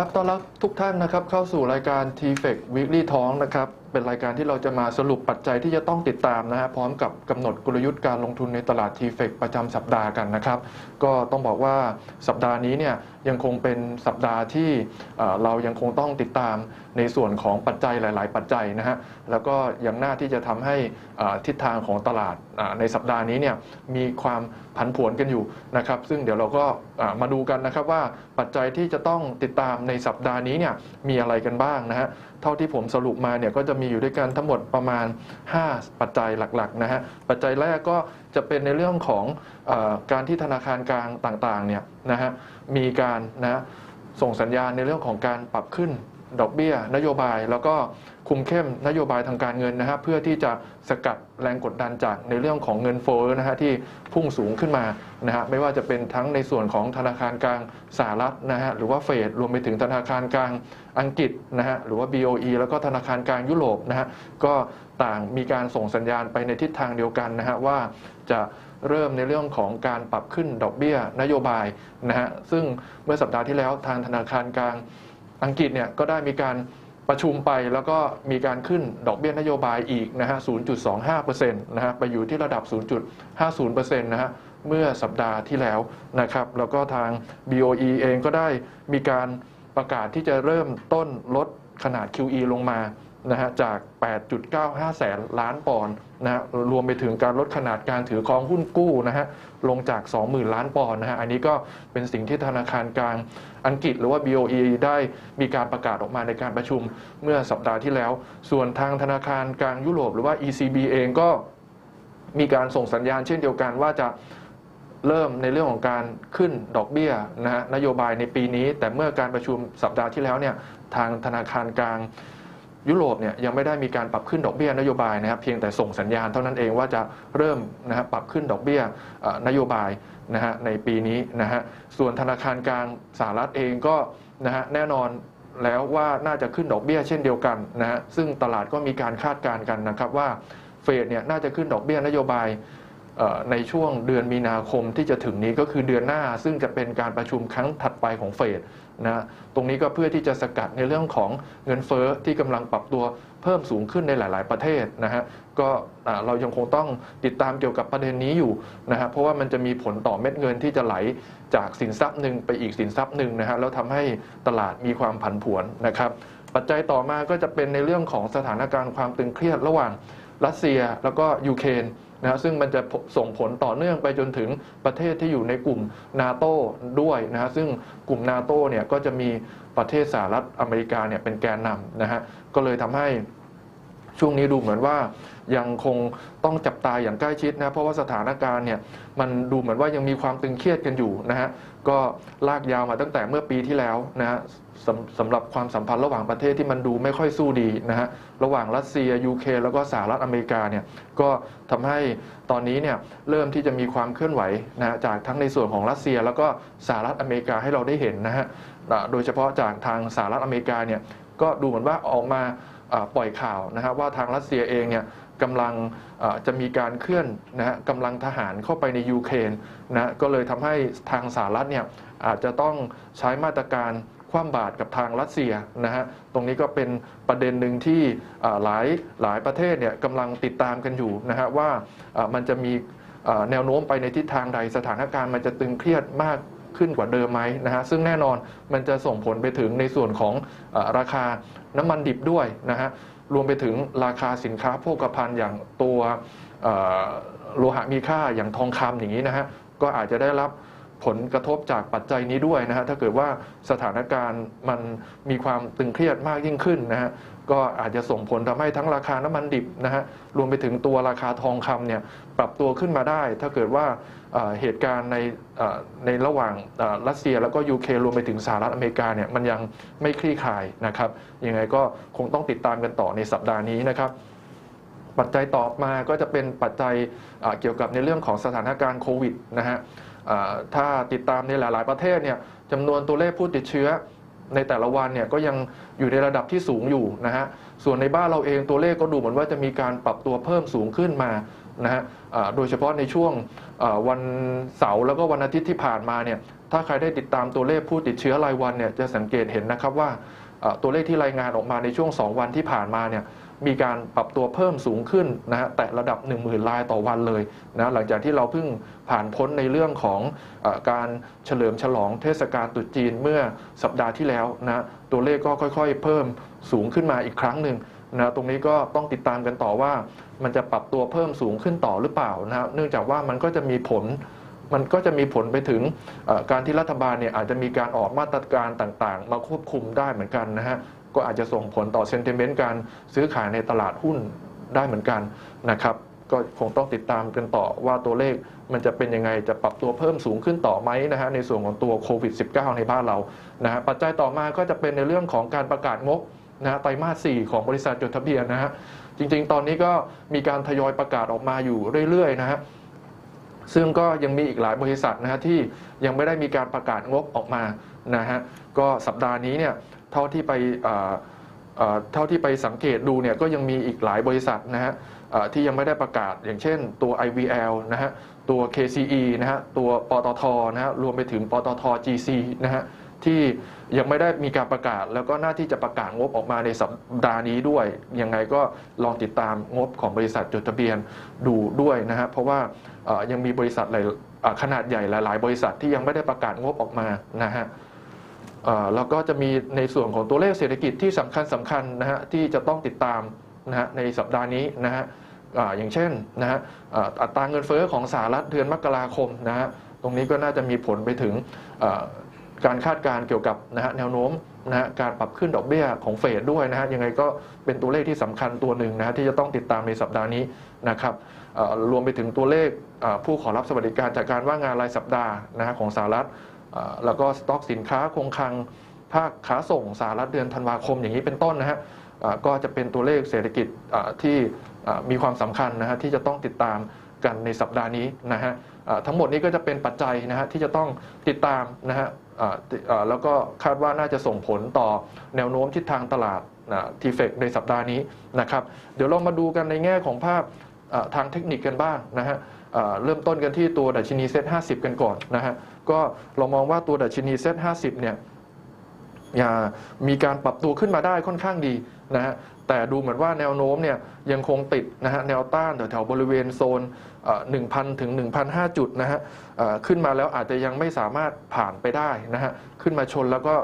ครับ ต้อนรับทุกท่านนะครับเข้าสู่รายการ t f e c Weekly Talk นะครับ เป็นรายการที่เราจะมาสรุปปัจจัยที่จะต้องติดตามนะฮะพร้อมกับกำหนดกลยุทธ์การลงทุนในตลาด t f e c ประจำสัปดาห์กันนะครับ ก็ต้องบอกว่าสัปดาห์นี้เนี่ยยังคงเป็นสัปดาห์ที่เรายังคงต้องติดตามในส่วนของปัจจัยหลาย ๆ ปัจจัยนะฮะแล้วก็ยังหน่าที่จะทำให้ทิศทางของตลาดในสัปดาห์นี้เนี่ยมีความผันผวนกันอยู่นะครับ ซึ่งเดี๋ยวเราก็มาดูกันนะครับว่าปัจจัยที่จะต้องติดตามในสัปดาห์นี้เนี่ยมีอะไรกันบ้างนะฮะ เท่าที่ผมสรุปมาเนี่ยก็จะมีอยู่ด้วยกันทั้งหมดประมาณ 5 ปัจจัยหลักๆนะฮะปัจจัยแรกก็จะเป็นในเรื่องของอการที่ธนาคารกลางต่างๆเนี่ยนะฮะมีการนะส่งสัญญาณในเรื่องของการปรับขึ้นดอกเบี้ย นโยบายแล้วก็ คุมเข้มนโยบายทางการเงินนะฮะเพื่อที่จะสกัดแรงกดดันจากในเรื่องของเงินเฟ้อนะฮะที่พุ่งสูงขึ้นมานะฮะไม่ว่าจะเป็นทั้งในส่วนของธนาคารกลางสหรัฐนะฮะหรือว่าเฟดรวมไปถึงธนาคารกลางอังกฤษนะฮะหรือว่า BOE แล้วก็ธนาคารกลางยุโรปนะฮะก็ต่างมีการส่งสัญญาณไปในทิศทางเดียวกันนะฮะว่าจะเริ่มในเรื่องของการปรับขึ้นดอกเบี้ยนโยบายนะฮะซึ่งเมื่อสัปดาห์ที่แล้วทางธนาคารกลางอังกฤษเนี่ยก็ได้มีการ ประชุมไปแล้วก็มีการขึ้นดอกเบี้ยนโยบายอีกนะฮะ 0.25%นะฮะ ไปอยู่ที่ระดับ 0.50%นะฮะ เมื่อสัปดาห์ที่แล้วนะครับ แล้วก็ทาง BOE เองก็ได้มีการประกาศที่จะเริ่มต้นลดขนาด QE ลงมานะฮะจาก 8.95 แสนล้านปอนด์ นะรวมไปถึงการลดขนาดการถือครองหุ้นกู้นะฮะลงจาก 20,000 ล้านปอนด์นะฮะอันนี้ก็เป็นสิ่งที่ธนาคารกลางอังกฤษหรือว่า BOE ได้มีการประกาศออกมาในการประชุมเมื่อสัปดาห์ที่แล้ว ส่วนทางธนาคารกลางยุโรปหรือว่า ECB เองก็มีการส่งสัญญาณเช่นเดียวกันว่าจะเริ่มในเรื่องของการขึ้นดอกเบี้ยนะฮะนโยบายในปีนี้ แต่เมื่อการประชุมสัปดาห์ที่แล้วเนี่ยทางธนาคารกลาง ยุโรปเนี่ยยังไม่ได้มีการปรับขึ้นดอกเบี้ยนโยบายนะครับเพียงแต่ส่งสัญญาณเท่านั้นเองว่าจะเริ่มนะฮะปรับขึ้นดอกเบี้ยนโยบายนะฮะในปีนี้นะฮะส่วนธนาคารกลางสหรัฐเองก็นะฮะแน่นอนแล้วว่าน่าจะขึ้นดอกเบี้ยเช่นเดียวกันนะฮะซึ่งตลาดก็มีการคาดการณ์กันนะครับว่าเฟดเนี่ยน่าจะขึ้นดอกเบี้ยนโยบายในช่วงเดือนมีนาคมที่จะถึงนี้ก็คือเดือนหน้า ซึ่งจะเป็นการประชุมครั้งถัดไปของเฟด นะตรงนี้ก็เพื่อที่จะสกัดในเรื่องของเงินเฟ้อที่กำลังปรับตัวเพิ่มสูงขึ้นในหลาย ๆ ประเทศนะฮะก็เรายังคงต้องติดตามเกี่ยวกับประเด็นนี้อยู่นะฮะเพราะว่ามันจะมีผลต่อเม็ดเงินที่จะไหลจากสินทรัพย์หนึ่งไปอีกสินทรัพย์หนึ่งนะฮะแล้วทำให้ตลาดมีความผันผวนนะครับปัจจัยต่อมาก็จะเป็นในเรื่องของสถานการณ์ความตึงเครียดระหว่างรัสเซียแล้วก็ยูเครน นะซึ่งมันจะส่งผลต่อเนื่องไปจนถึงประเทศที่อยู่ในกลุ่มนาโต้ด้วยนะฮะซึ่งกลุ่มนาโต้เนี่ยก็จะมีประเทศสหรัฐอเมริกาเนี่ยเป็นแกนนำนะฮะก็เลยทำให้ ช่วงนี้ดูเหมือนว่ายังคงต้องจับตาอย่างใกล้ชิดนะเพราะว่าสถานการณ์เนี่ยมันดูเหมือนว่ายังมีความตึงเครียดกันอยู่นะฮะก็ลากยาวมาตั้งแต่เมื่อปีที่แล้วนะฮะสำสำหรับความสัมพันธ์ระหว่างประเทศที่มันดูไม่ค่อยสู้ดีนะฮะระหว่างรัสเซียยูเครนแล้วก็สหรัฐอเมริกาเนี่ยก็ทำให้ตอนนี้เนี่ยเริ่มที่จะมีความเคลื่อนไหวนะฮะจากทั้งในส่วนของรัสเซีย แล้วก็สหรัฐอเมริกาให้เราได้เห็นนะฮะโดยเฉพาะจากทางสหรัฐอเมริกาเนี่ย ก็ดูเหมือนว่าออกมาปล่อยข่าวนะฮะว่าทางรัสเซียเองเนี่ยกำลังจะมีการเคลื่อนนะฮะกำลังทหารเข้าไปในยูเครนนะก็เลยทำให้ทางสหรัฐเนี่ยอาจจะต้องใช้มาตรการคว่ำบาตรกับทางรัสเซียนะฮะ ตรงนี้ก็เป็นประเด็นหนึ่งที่หลายหลายประเทศเนี่ยกำลังติดตามกันอยู่นะฮะว่ามันจะมีแนวโน้มไปในทิศทางใดสถานการณ์มันจะตึงเครียดมาก ขึ้นกว่าเดิมไหมนะฮะซึ่งแน่นอนมันจะส่งผลไปถึงในส่วนของอราคาน้ำมันดิบด้วยนะฮะรวมไปถึงราคาสินค้าโภคภัณฑ์อย่างตัวโลหะมีค่าอย่างทองคำอย่างนี้นะฮะก็อาจจะได้รับ ผลกระทบจากปัจจัยนี้ด้วยนะฮะถ้าเกิดว่าสถานการณ์มันมีความตึงเครียดมากยิ่งขึ้นนะฮะก็อาจจะส่งผลทำให้ทั้งราคาน้ำมันดิบนะฮะรวมไปถึงตัวราคาทองคำเนี่ยปรับตัวขึ้นมาได้ ถ้าเกิดว่าเหตุการณ์ในในระหว่างรัสเซียแล้วก็ยูเครนรวมไปถึงสหรัฐอเมริกาเนี่ยมันยังไม่คลี่คลายนะครับยังไงก็คงต้องติดตามกันต่อในสัปดาห์นี้นะครับปัจจัยต่อมาก็จะเป็นปัจจัยเกี่ยวกับในเรื่องของสถานการณ์โควิดนะฮะ ถ้าติดตามในหลาย ๆ ประเทศเนี่ยจำนวนตัวเลขผู้ติดเชื้อในแต่ละวันเนี่ยก็ยังอยู่ในระดับที่สูงอยู่นะฮะ ส่วนในบ้านเราเองตัวเลขก็ดูเหมือนว่าจะมีการปรับตัวเพิ่มสูงขึ้นมานะฮะโดยเฉพาะในช่วงวันเสาร์แล้วก็วันอาทิตย์ที่ผ่านมาเนี่ย ถ้าใครได้ติดตามตัวเลขผู้ติดเชื้อรายวันเนี่ยจะสังเกตเห็นนะครับว่าอ่าตัวเลขที่รายงานออกมาในช่วง 2 วันที่ผ่านมาเนี่ย มีการปรับตัวเพิ่มสูงขึ้นนะฮะแต่ระดับ 1 0,000รายต่อวันเลยนะหลังจากที่เราเพิ่งผ่านพ้นในเรื่องของอการเฉลิมฉลองเทศกาลตรุษจีนเมื่อสัปดาห์ที่แล้วนะตัวเลขก็ค่อยๆ เพิ่มสูงขึ้นมาอีกครั้งหนึ่งนะตรงนี้ก็ต้องติดตามกันต่อว่ามันจะปรับตัวเพิ่มสูงขึ้นต่อหรือเปล่านะครับเนื่องจากว่ามันก็จะมีผลมันก็จะมีผลไปถึงการที่รัฐบาลเนี่ยอาจจะมีการออกมาตรการต่างๆ มาควบคุมได้เหมือนกันนะฮะ ก็อาจจะส่งผลต่อเซนติเมนต์การซื้อขายในตลาดหุ้นได้เหมือนกันนะครับก็คงต้องติดตามกันต่อว่าตัวเลขมันจะเป็นยังไงจะปรับตัวเพิ่มสูงขึ้นต่อไหมนะฮะในส่วนของตัวโควิด -19 ในบ้านเรานะฮะปัจจัยต่อมาก็จะเป็นในเรื่องของการประกาศงบนะฮะไตรมาส 4 ของบริษัทจดทะเบียนนะฮะจริงๆ ตอนนี้ก็มีการทยอยประกาศออกมาอยู่เรื่อยๆนะฮะซึ่งก็ยังมีอีกหลายบริษัทนะฮะที่ยังไม่ได้มีการประกาศงบออกมานะฮะก็สัปดาห์นี้เนี่ย เท่าที่ไปเอ่อเอ่อเท่าที่ไปสังเกตดูเนี่ยก็ยังมีอีกหลายบริษัทนะฮะเอ่อที่ยังไม่ได้ประกาศอย่างเช่นตัว IVL นะฮะตัว KCE นะฮะตัวปตทนะฮะรวมไปถึงปตท GC นะฮะที่ยังไม่ได้มีการประกาศ แล้วก็หน้าที่จะประกาศงบออกมาในสัปดาห์นี้ด้วย ยังไงก็ลองติดตามงบของบริษัทจดทะเบียนดูด้วยนะฮะเพราะว่าเอ่อยังมีบริษัทหลายเอ่อขนาดใหญ่หลาย ๆ บริษัทที่ยังไม่ได้ประกาศงบออกมานะฮะ แล้วก็จะมีในส่วนของตัวเลขเศรษฐกิจที่สำคัญสำคัญนะฮะที่จะต้องติดตามนะฮะในสัปดาห์นี้นะฮะอย่างเช่นนะฮะอัตราเงินเฟ้อของสหรัฐเดือนมกราคมนะฮะตรงนี้ก็น่าจะมีผลไปถึงการคาดการณ์เกี่ยวกับนะฮะแนวโน้มนะฮะการปรับขึ้นดอกเบี้ยของเฟดด้วยนะฮะยังไงก็เป็นตัวเลขที่สำคัญตัวหนึ่งนะฮะที่จะต้องติดตามในสัปดาห์นี้นะครับรวมไปถึงตัวเลขผู้ขอรับสวัสดิการจากการว่างงานรายสัปดาห์นะฮะของสหรัฐ แล้วก็สต็อกสินค้าคงคลังภาคค้าส่งสหรัฐเดือนธันวาคมอย่างนี้เป็นต้นนะฮะก็จะเป็นตัวเลขเศรษฐกิจที่มีความสำคัญนะฮะที่จะต้องติดตามกันในสัปดาห์นี้นะฮะทั้งหมดนี้ก็จะเป็นปัจจัยนะฮะที่จะต้องติดตามนะฮะแล้วก็คาดว่าน่าจะส่งผลต่อแนวโน้มทิศทางตลาดทีเฟกในสัปดาห์นี้นะครับ เดี๋ยวเรามาดูกันในแง่ของภาพทางเทคนิคกันบ้างนะฮะเริ่มต้นกันที่ตัวดัชนีเซ็ต50 กันก่อนนะฮะ ก็เรามองว่าตัวดัชนีเซ็ต50เนี่ยมีการปรับตัวขึ้นมาได้ค่อนข้างดีนะฮะแต่ดูเหมือนว่าแนวโน้มเนี่ยยังคงติดนะฮะแนวต้านแถวๆบริเวณโซนเอ่อ1,000 ถึง 1,005 จุดนะฮะขึ้นมาแล้วอาจจะยังไม่สามารถผ่านไปได้นะฮะขึ้นมาชนแล้วก็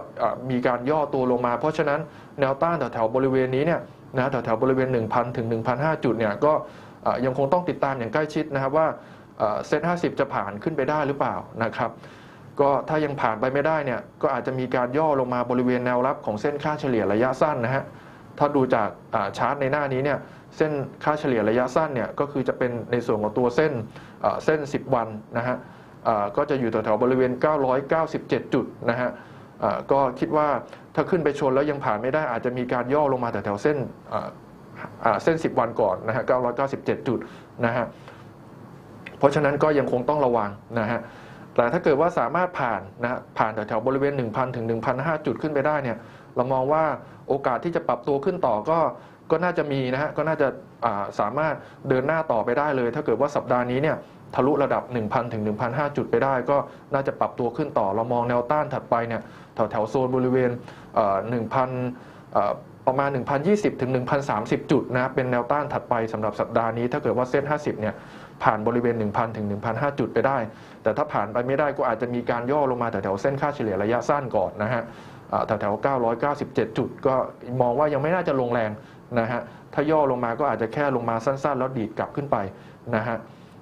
มีการย่อตัวลงมา เพราะฉะนั้นแนวต้านแถวๆบริเวณนี้เนี่ยนะแถวๆบริเวณ 1,000 ถึง 1,005 จุดเนี่ยก็ยังคงต้องติดตามอย่างใกล้ชิดนะครับว่าเซ็ต50 จะผ่านขึ้นไปได้หรือเปล่านะครับ ก็ถ้ายังผ่านไปไม่ได้เนี่ยก็อาจจะมีการย่อลงมาบริเวณแนวรับของเส้นค่าเฉลี่ยระยะสั้นนะฮะถ้าดูจากาชาร์ตในหน้านี้เนี่ยเส้นค่าเฉลี่ยระยะสั้นเนี่ยก็คือจะเป็นในส่วนของตัวเส้นเส้น 10 วันนะฮะก็จะอยู่แถวๆบริเวณ 997 จุดนะฮะก็คิดว่าถ้าขึ้นไปชนแล้วยังผ่านไม่ได้อาจจะมีการย่อลงมาแถวๆเส้นเส้น 10 วันก่อนนะฮะ997 จุดนะฮะเพราะฉะนั้นก็ยังคงต้องระวังนะฮะ แต่ถ้าเกิดว่าสามารถผ่านนะผ่านแถวๆบริเวณ 1,000 ถึง 1,005 จุดขึ้นไปได้เนี่ยเรามองว่าโอกาสที่จะปรับตัวขึ้นต่อก็ก็น่าจะมีนะฮะก็น่าจะาสามารถเดินหน้าต่อไปได้เลย ถ้าเกิดว่าสัปดาห์นี้เนี่ยทะลุระดับ 1,000 ถึง 1,005 จุดไปได้ ก็น่าจะปรับตัวขึ้นต่อ เรามองแนวต้านถัดไปเนี่ยแถวแถวๆโซนบริเวณเอ่อ1,000 ประมาณ 1,020 ถึง 1,030 จุดนะเป็นแนวต้านถัดไปสำหรับสัปดาห์นี้ ถ้าเกิดว่าเส้น 50 เนี่ยผ่านบริเวณ 1,000 ถึง 1,005 จุดไปได้ แต่ถ้าผ่านไปไม่ได้ก็อาจจะมีการย่อลงมาแถวๆเส้นค่าเฉลี่ยระยะสั้นก่อนนะฮะแถวๆ997 จุด ก็มองว่ายังไม่น่าจะลงแรงนะฮะถ้าย่อลงมาก็อาจจะแค่ลงมาสั้นๆ แล้วดีดกลับขึ้นไปนะฮะ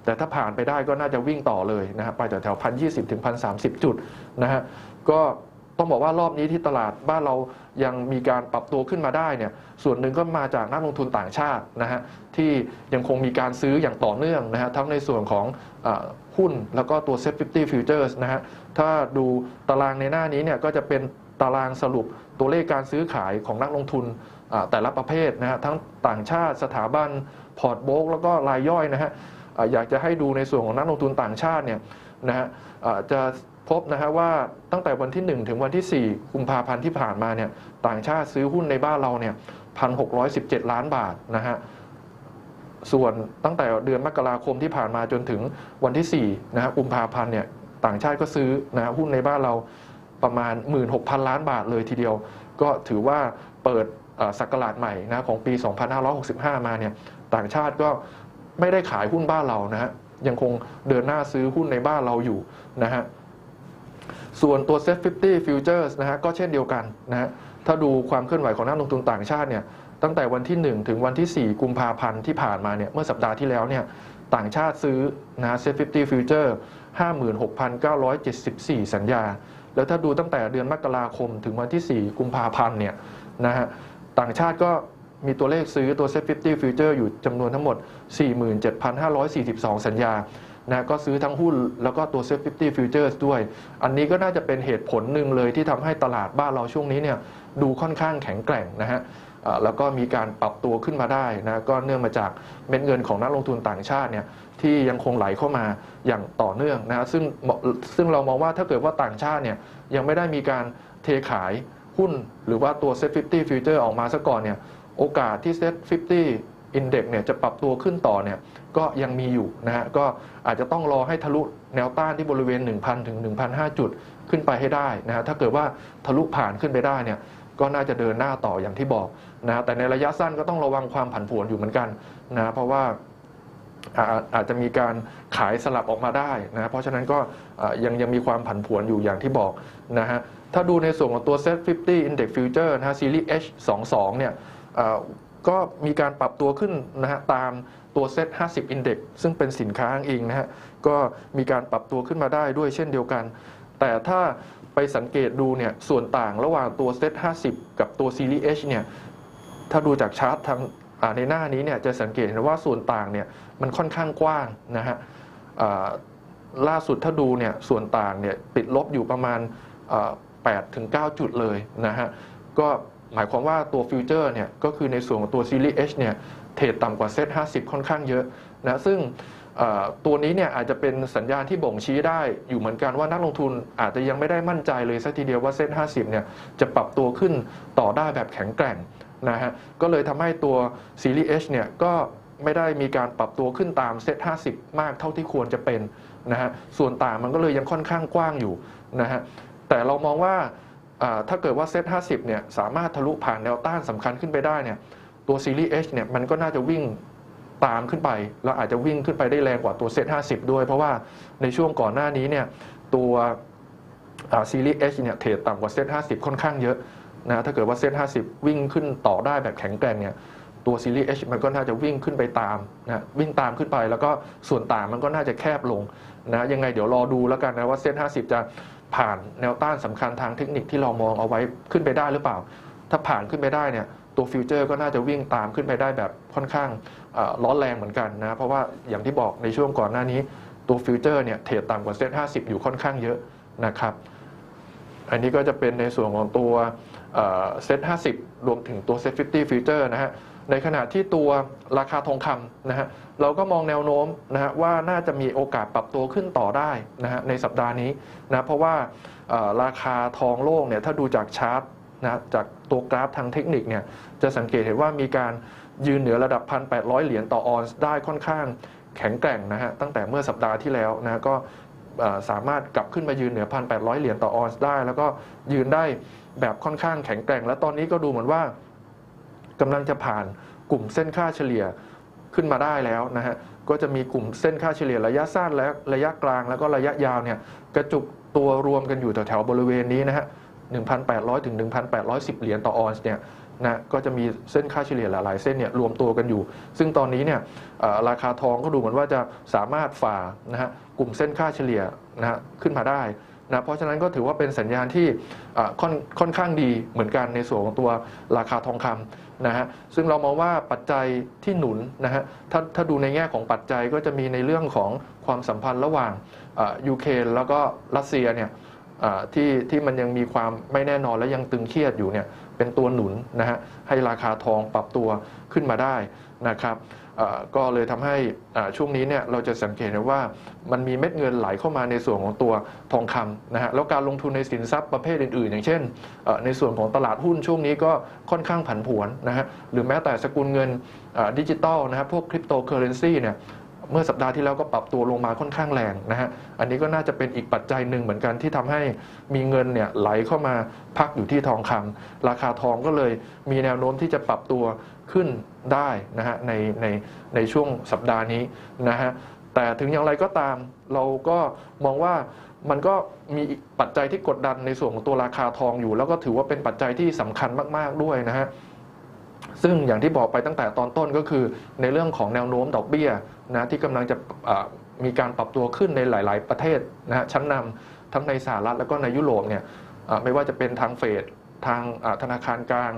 แต่ถ้าผ่านไปได้ก็น่าจะวิ่งต่อเลยนะฮะไปแถวๆ1,020ถึง1,030จุดนะฮะก็ ต้องบอกว่ารอบนี้ที่ตลาดบ้านเรายังมีการปรับตัวขึ้นมาได้เนี่ยส่วนหนึ่งก็มาจากนักลงทุนต่างชาตินะฮะที่ยังคงมีการซื้ออย่างต่อเนื่องนะฮะทั้งในส่วนของอหุ้นแล้วก็ตัว Set 50 Futures นะฮะถ้าดูตารางในหน้านี้เนี่ยก็จะเป็นตารางสรุปตัวเลขการซื้อขายของนักลงทุนแต่ละประเภทนะฮะทั้งต่างชาติสถาบันพอร์ตโบกแล้วก็รายย่อยนะฮะอยากจะให้ดูในส่วนของนักลงทุนต่างชาติเนี่ยนะฮะจะ พบนะฮะว่าตั้งแต่วันที่ 1 ถึงวันที่ 4 กุมภาพันธ์ที่ผ่านมาเนี่ยต่างชาติซื้อหุ้นในบ้านเราเนี่ย1,617ล้านบาทนะฮะส่วนตั้งแต่เดือนมกราคมที่ผ่านมาจนถึงวันที่4นะฮะกุมภาพันธ์เนี่ยต่างชาติก็ซื้อนะฮะหุ้นในบ้านเราประมาณ 16,000 ล้านบาทเลยทีเดียว ก็ถือว่าเปิดเอ่อศักราชใหม่นะของปี 2565 มาเนี่ยต่างชาติก็ไม่ได้ขายหุ้นบ้านเรานะฮะยังคงเดินหน้าซื้อหุ้นในบ้านเราอยู่นะฮะ ส่วนตัว Set 50 Futures นะฮะก็เช่นเดียวกันนะฮะถ้าดูความเคลื่อนไหวของนักลงทุนต่างชาติเนี่ยตั้งแต่วันที่ 1 ถึงวันที่ 4 กุมภาพันธ์ที่ผ่านมาเนี่ยเมื่อสัปดาห์ที่แล้วเนี่ยต่างชาติซื้อนะฮะ Set 50 Future 56,974 สัญญา แล้วถ้าดูตั้งแต่เดือนมกราคมถึงวันที่ 4 กุมภาพันธ์เนี่ยนะฮะต่างชาติก็มีตัวเลขซื้อตัว Set 50 Future อยู่จำนวนทั้งหมด 47,542 สัญญา นะก็ซื้อทั้งหุ้นแล้วก็ตัว Set 50 Futures ด้วย อันนี้ก็น่าจะเป็นเหตุผลหนึ่งเลยที่ทำให้ตลาดบ้านเราช่วงนี้เนี่ยดูค่อนข้างแข็งแกร่งนะฮะแล้วก็มีการปรับตัวขึ้นมาได้นะก็เนื่องมาจากเม็ดเงินของนักลงทุนต่างชาติเนี่ยที่ยังคงไหลเข้ามาอย่างต่อเนื่องนะฮะซึ่งซึ่งเรามองว่าถ้าเกิดว่าต่างชาติเนี่ยยังไม่ได้มีการเทขายหุ้นหรือว่าตัว Set 50 Future ออกมาซะก่อนเนี่ยโอกาสที่ Set 50 Index เนี่ยจะปรับตัวขึ้นต่อเนี่ยก็ยังมีอยู่นะฮะก็อาจจะต้องรอให้ทะลุแนวต้านที่บริเวณ 1,000 ถึง 1,005 จุดขึ้นไปให้ได้นะฮะถ้าเกิดว่าทะลุผ่านขึ้นไปได้เนี่ยก็น่าจะเดินหน้าต่ออย่างที่บอกนะแต่ในระยะสั้นก็ต้องระวังความผันผวนอยู่เหมือนกันนะเพราะว่าอาอาจจะมีการขายสลับออกมาได้นะเพราะฉะนั้นก็ยังยังมีความผันผวนอยู่อย่างที่บอกนะฮะถ้าดูในส่วนของตัว Set 50 Index Future นะฮะ Series H22 เนี่ย ก็มีการปรับตัวขึ้นนะฮะตามตัว Set 50 Index ซึ่งเป็นสินค้าอ้างอิงนะฮะก็มีการปรับตัวขึ้นมาได้ด้วยเช่นเดียวกัน แต่ถ้าไปสังเกตดูเนี่ยส่วนต่างระหว่างตัว Set 50 กับตัว Series H เนี่ยถ้าดูจากชาร์ตทางในหน้านี้เนี่ยจะสังเกตเห็นว่าส่วนต่างเนี่ยมันค่อนข้างกว้างนะฮะล่าสุดถ้าดูเนี่ยส่วนต่างเนี่ยติดลบอยู่ประมาณ8ถึง9จุดเลยนะฮะก็ หมายความว่าตัวฟิวเจอร์เนี่ยก็คือในส่วนของตัวซีรีส์ H เนี่ยเทรดต่ำกว่าเซ็ต50 ค่อนข้างเยอะนะซึ่งตัวนี้เนี่ยอาจจะเป็นสัญญาณที่บ่งชี้ได้อยู่เหมือนกันว่านักลงทุนอาจจะยังไม่ได้มั่นใจเลยสักทีเดียวว่าเซ็ต50 เนี่ยจะปรับตัวขึ้นต่อได้แบบแข็งแกร่งนะฮะก็เลยทำให้ตัวซีรีส์ H เนี่ยก็ไม่ได้มีการปรับตัวขึ้นตามเซต50 มากเท่าที่ควรจะเป็นนะฮะส่วนต่างมันก็เลยยังค่อนข้างกว้างอยู่นะฮะแต่เรามองว่า ถ้าเกิดว่าเซต50 เนี่ยสามารถทะลุผ่านแนวต้านสำคัญขึ้นไปได้เนี่ยตัวซีรีส์ H เนี่ยมันก็น่าจะวิ่งตามขึ้นไป แล้วอาจจะวิ่งขึ้นไปได้แรงกว่าตัวเซต50 ด้วย เพราะว่าในช่วงก่อนหน้านี้เนี่ยตัวซีรีส์ H เนี่ยเทรดต่ำกว่าเซต50 ค่อนข้างเยอะนะถ้าเกิดว่าเซต50 วิ่งขึ้นต่อได้แบบแข็งแกร่งเนี่ยตัวซีรีส์ H มันก็น่าจะวิ่งขึ้นไปตามนะวิ่งตามขึ้นไป แล้วก็ส่วนต่างมันก็น่าจะแคบลงนะยังไงเดี๋ยวรอดูแล้วกันนะว่าเซ็น50 จะ ผ่านแนวต้านสำคัญทางเทคนิคที่เรามองเอาไว้ขึ้นไปได้หรือเปล่า ถ้าผ่านขึ้นไปได้เนี่ยตัวฟิวเจอร์ก็น่าจะวิ่งตามขึ้นไปได้แบบค่อนข้างร้อนแรงเหมือนกันนะเพราะว่าอย่างที่บอกในช่วงก่อนหน้านี้ตัวฟิวเจอร์เนี่ยเทรดต่ำกว่าเซ็น50อยู่ค่อนข้างเยอะนะครับ อันนี้ก็จะเป็นในส่วนของตัวเซ็ต50รวมถึงตัวเซ็ต50ฟิวเจอร์นะฮะ ในขณะที่ตัวราคาทองคำนะฮะเราก็มองแนวโน้มนะฮะว่าน่าจะมีโอกาสปรับตัวขึ้นต่อได้นะฮะในสัปดาห์นี้นะเพราะว่าราคาทองโลกเนี่ยถ้าดูจากชาร์ตนะจากตัวกราฟทางเทคนิคเนี่ยจะสังเกตเห็นว่ามีการยืนเหนือระดับ 1,800 เหรียญต่อออนซ์ได้ค่อนข้างแข็งแกร่งนะฮะตั้งแต่เมื่อสัปดาห์ที่แล้วนะก็สามารถกลับขึ้นมายืนเหนือ 1,800 เหรียญต่อออนซ์ได้ แล้วก็ยืนได้แบบค่อนข้างแข็งแกร่ง และตอนนี้ก็ดูเหมือนว่า กำลังจะผ่านกลุ่มเส้นค่าเฉลี่ยขึ้นมาได้แล้วนะฮะก็จะมีกลุ่มเส้นค่าเฉลี่ยระยะสั้นและระยะกลางแล้วก็ระยะยาวเนี่ยกระจุกตัวรวมกันอยู่แถวๆบริเวณนี้นะฮะ1,800 ถึง 1,810 เหรียญต่อออนซ์เนี่ยนะก็จะมีเส้นค่าเฉลี่ยหลายๆเส้นเนี่ยรวมตัวกันอยู่ ซึ่งตอนนี้เนี่ยราคาทองก็ดูเหมือนว่าจะสามารถฝ่านะฮะกลุ่มเส้นค่าเฉลี่ยนะฮะขึ้นมาได้ นะเพราะฉะนั้นก็ถือว่าเป็นสัญญาณที่ค่อนค่อนข้างดีเหมือนกันในส่วนของตัวราคาทองคำนะฮะซึ่งเรามองว่าปัจจัยที่หนุนนะฮะถ้าถ้าดูในแง่ของปัจจัยก็จะมีในเรื่องของความสัมพันธ์ระหว่างยูเครนแล้วก็รัสเซียเนี่ยที่ที่มันยังมีความไม่แน่นอนและยังตึงเครียดอยู่เนี่ยเป็นตัวหนุนนะฮะให้ราคาทองปรับตัวขึ้นมาได้นะครับ ก็เลยทำให้ช่วงนี้เนี่ยเราจะสังเกตเห็นว่ามันมีเม็ดเงินไหลเข้ามาในส่วนของตัวทองคำนะฮะแล้วการลงทุนในสินทรัพย์ประเภทอื่นๆ อย่างเช่น ในส่วนของตลาดหุ้นช่วงนี้ก็ค่อนข้างผันผวนนะฮะหรือแม้แต่สกุลเงินดิจิตอลนะฮะพวกคริปโตเคอเรนซีเนี่ย เมื่อสัปดาห์ที่แล้วก็ปรับตัวลงมาค่อนข้างแรงนะฮะ อันนี้ก็น่าจะเป็นอีกปัจจัยหนึ่งเหมือนกันที่ทำให้มีเงินเนี่ยไหลเข้ามาพักอยู่ที่ทองคำราคาทองก็เลยมีแนวโน้มที่จะปรับตัวขึ้นได้นะฮะในในในช่วงสัปดาห์นี้นะฮะ แต่ถึงอย่างไรก็ตามเราก็มองว่ามันก็มีปัจจัยที่กดดันในส่วนของตัวราคาทองอยู่ แล้วก็ถือว่าเป็นปัจจัยที่สำคัญมาก ๆด้วยนะฮะ ซึ่งอย่างที่บอกไปตั้งแต่ตอนต้นก็คือ ในเรื่องของแนวโน้มดอกเบี้ยนะที่กำลังจะมีการปรับตัวขึ้นในหลาย ๆ ประเทศนะฮะชั้นนำทั้งในสหรัฐแล้วก็ในยุโรปเนี่ยไม่ว่าจะเป็นทางเฟดทางธนาคารกลาง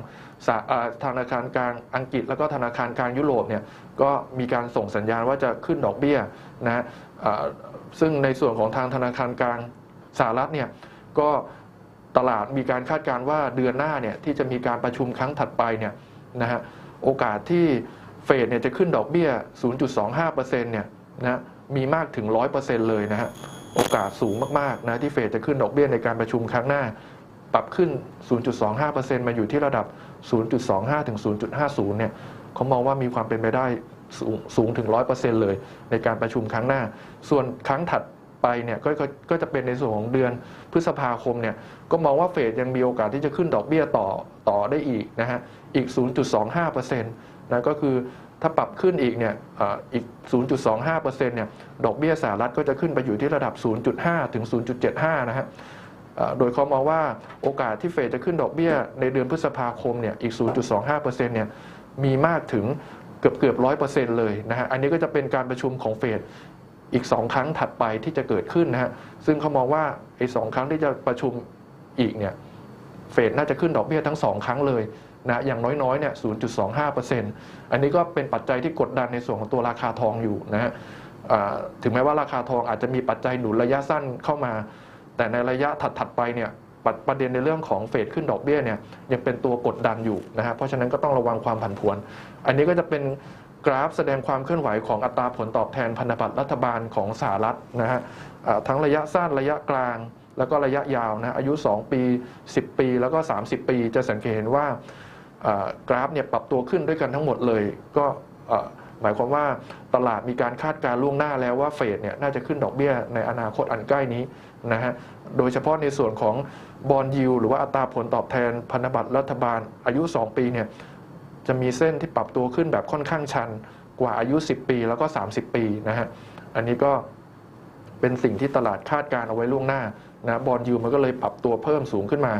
ธนาคารกลางอังกฤษ แล้วก็ธนาคารกลางยุโรปเนี่ยก็มีการส่งสัญญาณว่าจะขึ้นดอกเบี้ยนะะซึ่งในส่วนของทางธนาคารกลางสหรัฐเนี่ยก็ตลาดมีการคาดการณ์ว่าเดือนหน้าเนี่ยที่จะมีการประชุมครั้งถัดไปเนี่ย นะฮะโอกาสที่เฟดเนี่ยจะขึ้นดอกเบี้ย 0.25%เนี่ยนะมีมากถึง 100%เลยนะฮะโอกาสสูงมากๆนะที่เฟดจะขึ้นดอกเบี้ยในการประชุมครั้งหน้า ปรับขึ้น 0.25%มาอยู่ที่ระดับ 0.25 ถึง 0.50 เนี่ยเขามองว่ามีความเป็นไปได้สูงสงถึง 100%เลยในการประชุมครั้งหน้า ส่วนครั้งถัด ไปเนี่ยก็ก็ก็จะเป็นในส่วนของเดือนพฤษภาคมเนี่ยก็มองว่าเฟดยังมีโอกาสที่จะขึ้นดอกเบี้ยต่อต่อได้อีกนะฮะอีก 0.25%นะก็คือถ้าปรับขึ้นอีกเนี่ยอีก 0.25%เนี่ยดอกเบี้ยสหรัฐก็จะขึ้นไปอยู่ที่ระดับ 0.5 ถึง 0.75 นะฮะโดยเขามองว่าโอกาสที่เฟดจะขึ้นดอกเบี้ยในเดือนพฤษภาคมเนี่ยอีก 0.25%เนี่ยมีมากถึงเกือบเกือบร้อยเปอร์เซ็นต์เลยนะฮะ อันนี้ก็จะเป็นการประชุมของเฟด อีก 2 ครั้งถัดไปที่จะเกิดขึ้นนะฮะซึ่งเขามองว่าไอ้สองครั้งที่จะประชุมอีกเนี่ยเฟดน่าจะขึ้นดอกเบี้ยทั้ง 2 ครั้งเลยนะอย่างน้อยๆเนี่ย 0.25%อันนี้ก็เป็นปัจจัยที่กดดันในส่วนของตัวราคาทองอยู่นะฮะถึงแม้ว่าราคาทองอาจจะมีปัจจัยหนุนระยะสั้นเข้ามา แต่ในระยะถัดๆไปเนี่ยปประเด็นในเรื่องของเฟดขึ้นดอกเบี้ยเนี่ยยังเป็นตัวกดดันอยู่นะฮะเพราะฉะนั้นก็ต้องระวังความผันผวน อันนี้ก็จะเป็น กราฟแสดงความเคลื่อนไหวของอัตราผลตอบแทนพันธบัตรรัฐบาลของสหรัฐนะฮะทั้งระยะสั้นระยะกลาง แล้วก็ระยะยาวนะอายุ 2 ปี 10 ปี แล้วก็ 30 ปี จะสังเกตเห็นว่ากราฟเนี่ยปรับตัวขึ้นด้วยกันทั้งหมดเลย ก็หมายความว่าตลาดมีการคาดการล่วงหน้าแล้วว่าเฟดเนี่ยน่าจะขึ้นดอกเบี้ยในอนาคตอันใกล้นี้นะฮะโดยเฉพาะในส่วนของบอลยูหรือว่าอัตราผลตอบแทนพันธบัตรรัฐบาลอายุ 2 ปีเนี่ย จะมีเส้นที่ปรับตัวขึ้นแบบค่อนข้างชันกว่าอายุ 10 ปีแล้วก็ 30 ปีนะฮะอันนี้ก็เป็นสิ่งที่ตลาดคาดการเอาไว้ล่วงหน้านะบอลยูมันก็เลยปรับตัวเพิ่มสูงขึ้นมา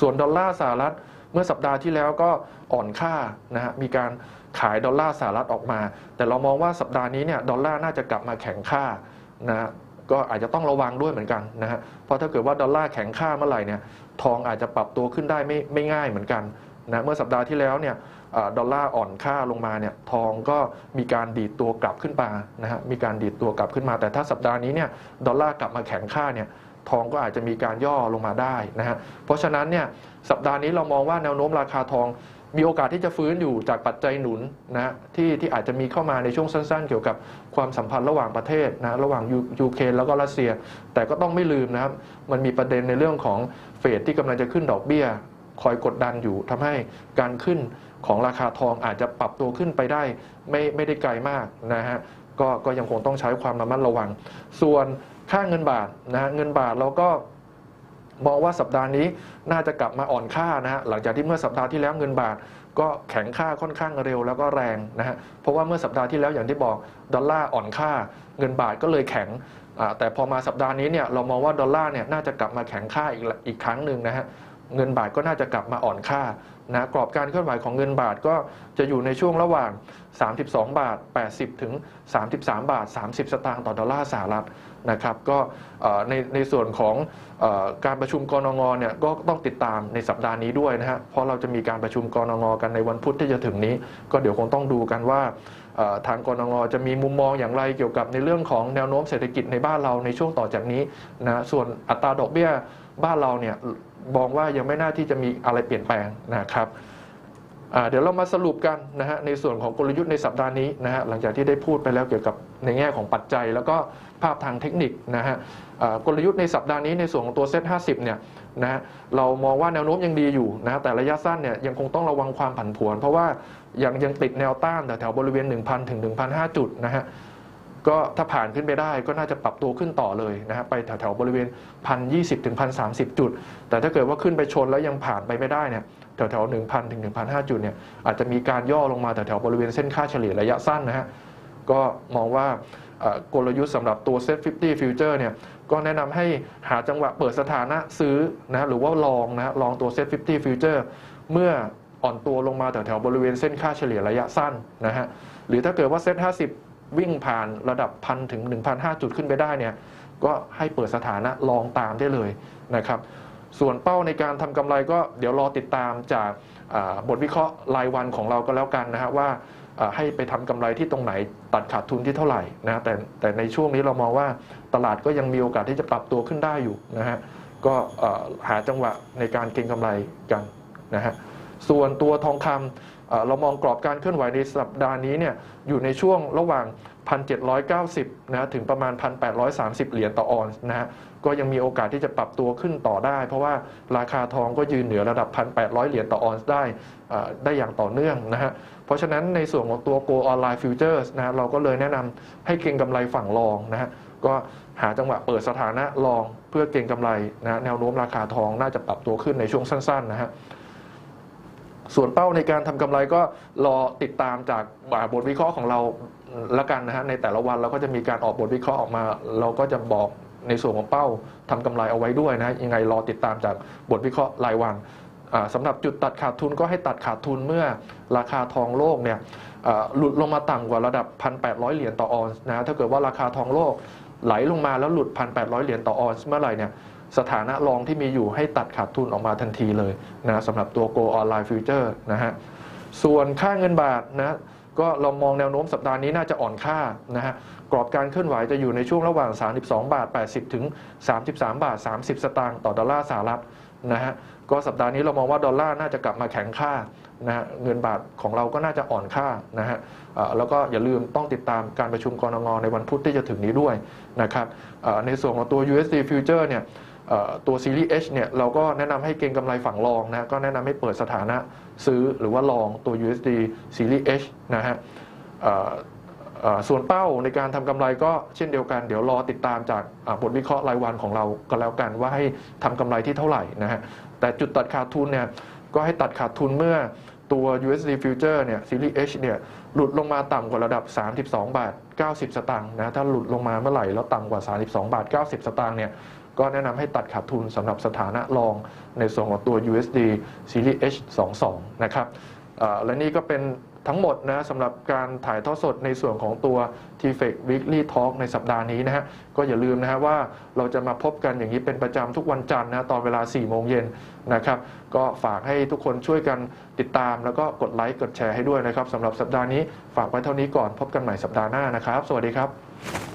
ส่วนดอลลาร์สหรัฐเมื่อสัปดาห์ที่แล้วก็อ่อนค่านะฮะมีการขายดอลลาร์สหรัฐออกมา แต่เรามองว่าสัปดาห์นี้เนี่ยดอลลาร์น่าจะกลับมาแข็งค่านะฮะก็อาจจะต้องระวังด้วยเหมือนกันนะฮะเพราะถ้าเกิดว่าดอลลาร์แข็งค่าเมื่อไหร่เนี่ยทองอาจจะปรับตัวขึ้นได้ไม่ไม่ง่ายเหมือนกันนะเมื่อสัปดาห์ที่แล้วเนี่ย ดอลลาร์อ่อนค่าลงมาเนี่ยทองก็มีการดีดตัวกลับขึ้นมานะฮะมีการดีดตัวกลับขึ้นมา แต่ถ้าสัปดาห์นี้เนี่ยดอลลาร์กลับมาแข็งค่าเนี่ยทองก็อาจจะมีการย่อลงมาได้นะฮะเพราะฉะนั้นเนี่ยสัปดาห์นี้เรามองว่าแนวโน้มราคาทองมีโอกาสที่จะฟื้นอยู่จากปัจจัยหนุนนะฮะที่ที่อาจจะมีเข้ามาในช่วงสั้นๆ เกี่ยวกับความสัมพันธ์ระหว่างประเทศนะระหว่างยูยูเครนแล้วก็รัสเซีย แต่ก็ต้องไม่ลืมนะครับมันมีประเด็นในเรื่องของเฟดที่กำลังจะขึ้นดอกเบี้ย คอยกดดันอยู่ทำให้การขึ้นของราคาทองอาจจะปรับตัวขึ้นไปได้ไม่ไม่ได้ไกลมากนะฮะก็ก็ยังคงต้องใช้ความระมัดระวัง ส่วนค่าเงินบาทนะฮะเงินบาทเราก็มองว่าสัปดาห์นี้น่าจะกลับมาอ่อนค่านะฮะหลังจากที่เมื่อสัปดาห์ที่แล้วเงินบาท ก็แข็งค่าค่อนข้างเร็วแล้วก็แรงนะฮะเพราะว่าเมื่อสัปดาห์ที่แล้วอย่างที่บอกดอลลาร์อ่อนค่า เงินบาทก็เลยแข็งแต่พอมาสัปดาห์นี้เนี่ยเรามองว่าดอลลาร์เนี่ยน่าจะกลับมาแข็งค่าอีกอีกครั้งหนึ่งนะฮะ เงินบาทก็น่าจะกลับมาอ่อนค่านะกรอบการเคลื่อนไหวของเงินบาทก็จะอยู่ในช่วงระหว่าง 32 บาท 80 ถึง 33 บาท 30 สตางค์ต่อดอลลาร์สหรัฐนะครับก็ในในส่วนของอการประชุมกรงงเนี่ยก็ต้องติดตามในสัปดาห์นี้ด้วยนะฮะเพราะเราจะมีการประชุมกรงงกันในวันพุธที่จะถึงนี้ ก็เดี๋ยวคงต้องดูกันว่าทางกรงงจะมีมุมมองอย่างไรเกี่ยวกับในเรื่องของแนวโน้มเศรษฐกิจในบ้านเราในช่วงต่อจากนี้นะส่วนอัตราดอกเบี้ย บ้านเราเนี่ยมองว่ายังไม่น่าที่จะมีอะไรเปลี่ยนแปลงนะครับเดี๋ยวเรามาสรุปกันนะฮะในส่วนของกลยุทธ์ในสัปดาห์นี้นะฮะหลังจากที่ได้พูดไปแล้วเกี่ยวกับในแง่ของปัจจัย แล้วก็ภาพทางเทคนิคนะฮะกลยุทธ์ในสัปดาห์นี้ในส่วนของตัวเซ็ต50เนี่ยนะฮะเรามองว่าแนวโน้มยังดีอยู่นะฮะแต่ระยะสั้นเนี่ยยังคงต้องระวังความผันผวน เพราะว่ายังยังติดแนวต้านแถวบริเวณ 1,000 ถึง 1,500 จุดนะฮะ ก็ถ้าผ่านขึ้นไปได้ก็น่าจะปรับตัวขึ้นต่อเลยนะฮะไปแถวๆบริเวณ 1,020ถึง1,030 จุด แต่ถ้าเกิดว่าขึ้นไปชนแล้วยังผ่านไปไม่ได้เนี่ยแถวๆ1,000ถึง1,500จุดเนี่ยอาจจะมีการย่อลงมาแถวๆบริเวณเส้นค่าเฉลี่ยระยะสั้นนะฮะก็มองว่ากลยุทธ์สำหรับตัว Set 50 Future เนี่ยก็แนะนำให้หาจังหวะเปิดสถานะซื้อนะหรือว่าลองนะลองตัว Set 50 Future เมื่ออ่อนตัวลงมาแถวๆบริเวณเส้นค่าเฉลี่ยระยะสั้นนะฮะหรือถ้าเกิดว่า Set 50 วิ่งผ่านระดับพันถึง 1,500 จุดขึ้นไปได้เนี่ยก็ให้เปิดสถานะลองตามได้เลยนะครับ ส่วนเป้าในการทำกำไรก็เดี๋ยวรอติดตามจากบทวิเคราะห์รายวันของเราก็แล้วกันนะฮะว่าอ่าให้ไปทำกำไรที่ตรงไหนตัดขาดทุนที่เท่าไหร่นะแต่แต่ในช่วงนี้เรามองว่าตลาดก็ยังมีโอกาสที่จะปรับตัวขึ้นได้อยู่นะฮะก็หาจังหวะในการเก็งกำไรกันนะฮะส่วนตัวทองคำเรามองกรอบการเคลื่อนไหวในสัปดาห์นี้เนี่ยอยู่ในช่วงระหว่าง 1,790นะถึงประมาณ 1,830 เหรียญต่อออนซ์นะฮะก็ยังมีโอกาสที่จะปรับตัวขึ้นต่อได้ เพราะว่าราคาทองก็ยืนเหนือระดับ 1,800 เหรียญต่อออนซ์ได้ได้อย่างต่อเนื่องนะฮะเพราะฉะนั้นในส่วนของตัว Go Online Futures นะฮะเราก็เลยแนะนำให้เก็งกำไรฝั่งรองนะฮะก็หาจังหวะเปิดสถานะรองเพื่อเก็งกำไรนะฮะแนวโน้มราคาทองน่าจะปรับตัวขึ้นในช่วงสั้นๆนะฮะ ส่วนเป้าในการทำกำไรก็รอติดตามจากบทวิเคราะห์ของเราละกันนะฮะในแต่ละวันเราก็จะมีการออกบทวิเคราะห์ออกมา เราก็จะบอกในส่วนของเป้าทำกำไรเอาไว้ด้วยนะยังไงรอติดตามจากบทวิเคราะห์รายวันอ่าสำหรับจุดตัดขาดทุนก็ให้ตัดขาดทุนเมื่อราคาทองโลกเนี่ยหลุดลงมาต่ำกว่าระดับ 1,800 เหรียญต่อออนซ์นะฮะถ้าเกิดว่าราคาทองโลกไหลลงมาแล้วหลุด 1,800 เหรียญต่อออนซ์เมื่อไหร่เนี่ย สถานะรองที่มีอยู่ให้ตัดขาดทุนออกมาทันทีเลยนะสำหรับตัว Go Online Future นะฮะส่วนค่าเงินบาทนะก็เรามองแนวโน้มสัปดาห์นี้น่าจะอ่อนค่านะฮะกรอบการเคลื่อนไหวจะอยู่ในช่วงระหว่าง 32 บาท 80 ถึง 33 บาท 30 สตางค์ต่อดอลลาร์สหรัฐนะฮะก็สัปดาห์นี้เรามองว่าดอลลาร์น่าจะกลับมาแข็งค่านะฮะเงินบาทของเราก็น่าจะอ่อนค่านะฮะแล้วก็อย่าลืมต้องติดตามการประชุมกรงงในวันพุธที่จะถึงนี้ด้วยนะครับในส่วนของตัว USD Future เนี่ย ตัวซีรีส์ H เนี่ยเราก็แนะนำให้เก็งกำไรฝั่งรองนะก็แนะนำให้เปิดสถานะซื้อหรือว่าลองตัว USD ซีรีส์ H นะฮะส่วนเป้าในการทำกำไรก็เช่นเดียวกัน เดี๋ยวรอติดตามจากบทวิเคราะห์รายวันของเราก็แล้วกันว่าให้ทำกำไรที่เท่าไหร่นะฮะแต่จุดตัดขาดทุนเนี่ยก็ให้ตัดขาดทุนเมื่อตัว USD Future เนี่ยซีรีส์ H เนี่ยหลุดลงมาต่ำกว่าระดับ 32 บาท 90 สตางค์นะถ้าหลุดลงมาเมื่อไหร่แล้วต่ำกว่า 32 บาท 90 สตางค์เนี่ย ก็แนะนำให้ตัดขาดทุนสำหรับสถานะรองในส่วนของตัว USD Series H22 นะครับและนี่ก็เป็นทั้งหมดนะสำหรับการถ่ายทอดสดในส่วนของตัว t f e c Weekly Talk ในสัปดาห์นี้นะฮะก็อย่าลืมนะฮะว่าเราจะมาพบกันอย่างนี้เป็นประจำทุกวันจันทร์นะตอนเวลา 4 โมงเย็นนะครับก็ฝากให้ทุกคนช่วยกันติดตาม แล้วก็กดไลค์กดแชร์ให้ด้วยนะครับสำหรับสัปดาห์นี้ฝากไว้เท่านี้ก่อนพบกันใหม่สัปดาห์หน้านะครับ สวัสดีครับ